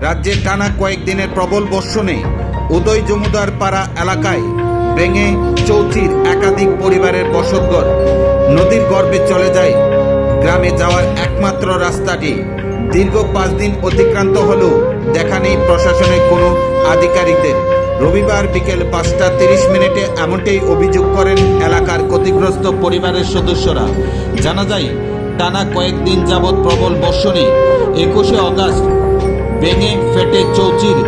রাজ্যে টানা কয়েকদিনের প্রবল বর্ষণে উদয় জমুদার পাড়া এলাকায় ভেঙে চৌচির একাধিক পরিবারের বসতঘর নদীর গর্ভে চলে যায়। গ্রামে যাওয়ার একমাত্র রাস্তাটি দীর্ঘ পাঁচ দিন অতিক্রান্ত হলেও দেখা নেই প্রশাসনের কোনো আধিকারিকদের। রবিবার বিকেল পাঁচটা তিরিশ মিনিটে এমনটাই অভিযোগ করেন এলাকার ক্ষতিগ্রস্ত পরিবারের সদস্যরা। জানা যায়, টানা কয়েকদিন যাবৎ প্রবল বর্ষণে একুশে অগাস্ট ভেঙে ফেটে চৌচির।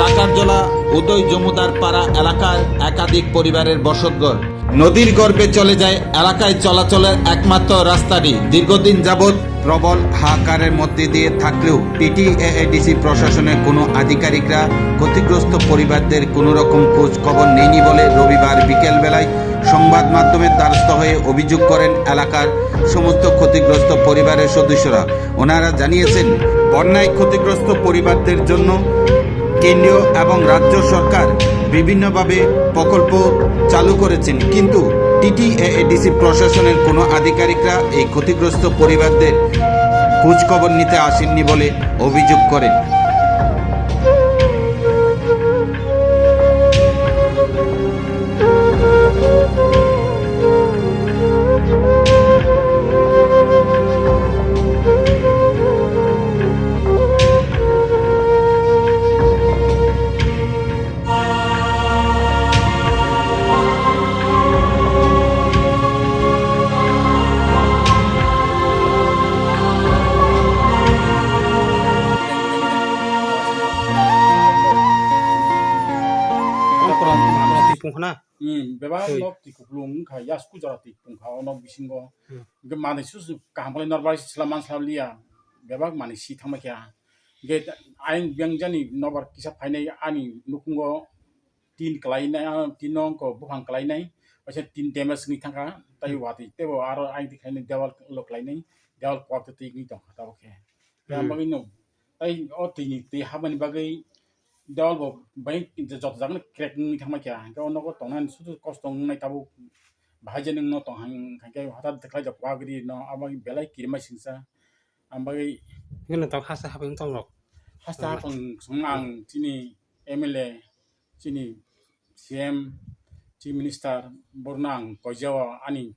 টাকারজলা উদয় জমুদার পাড়া এলাকার একাধিক পরিবারের বসতঘর। নদীর গর্ভে চলে যায় এলাকায় চলাচলের একমাত্র রাস্তাটি। দীর্ঘদিন যাবৎ প্রবল হাহাকারের মধ্যে দিয়ে থাকলেও টিটিএডিসি প্রশাসনের কোনো আধিকারিকরা ক্ষতিগ্রস্ত পরিবারদের কোনো রকম খোঁজ খবর নেয়নি বলে রবিবার বিকেলবেলায় সংবাদ মাধ্যমের দ্বারস্থ হয়ে অভিযোগ করেন এলাকার সমস্ত ক্ষতিগ্রস্ত পরিবারের সদস্যরা। ওনারা জানিয়েছেন বন্যায় ক্ষতিগ্রস্ত পরিবারদের জন্য কেন্দ্রীয় এবং রাজ্য সরকার বিভিন্নভাবে প্রকল্প চালু করেছেন। কিন্তু টিটিএডিসি প্রশাসনের কোনো আধিকারিকরা এই ক্ষতিগ্রস্ত পরিবারদের খোঁজখবর নিতে আসেননি বলে অভিযোগ করেন। pungkhana 음 배바 럽티 쿠플룽 카 야스쿠 자라티 쿵카 어너 비싱고 이게 마네 수수 감발 너바이 슬라만 슬라블리아 배바 마네 시 타마키야 이게 아잉 병자니 너바 기사 파이네 아니 누kun고 틴 클라이나 틴농 거 부항 클라이나 어서 틴 데메스 니 타카 ताई वाति ते वो आरो आइ दिखाइ ने देवाल लोक लाइ नै देवाल क्वाप ते तिगि दं खता बखे या मगिनो ताई ओ तिनि ते हाबनि बगै dawal bo bank inte joto jang na kret ni kama kia. Hang ka onoko tong nan sutu kos tong nai tabu. Bahaja ning no tong hang kang kai hata te kai jok wagri no. Amang belai kiri ma sing sa. Amang kai ngin tong hasa habing tong lok. hasa habing song ang tini emile tini cm tini minister bornang ko jawa ani.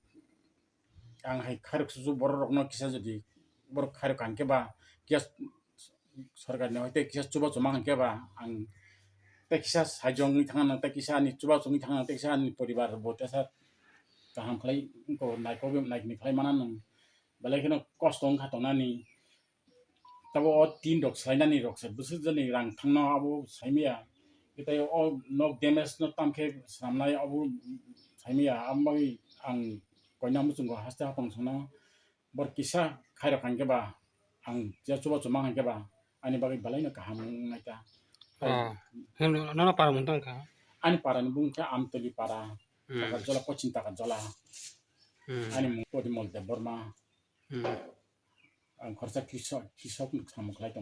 Ang hai karuk susu borok no kisa jodi. Borok karuk kang ke kias बा किया सरकार ने होते किसा चुबा चुमा हांके बा आं ते किसा साजong नि थांगा ते किसा नि चुबा चुमी थांगा ते किसा नि परिवार बोते सा गाहाम खालाय को नायको बे नायक नि खालाय माना नों बेलाय खनो कस्त ओं खातोना नि तब अ तीन रक साइनानि रक से बुसु जनि रां थांना अबो साइमिया किताय अ नक डेमेज न तामखे सामनाय अबो साइमिया आमबाय आं koina muchung go hasta hapang sona bor kisa khaira kangke ba ang ja chuba chuma kangke ba ani bagai balai na kahamun na ka. Ah nana para muntang ka? Ani para ni bung ka am teli para. Hmm. Ka jola ko cinta ka jola. Hmm. Ani mung di mol de borma hmm. ang korsa kisok kisok ni kamu kelai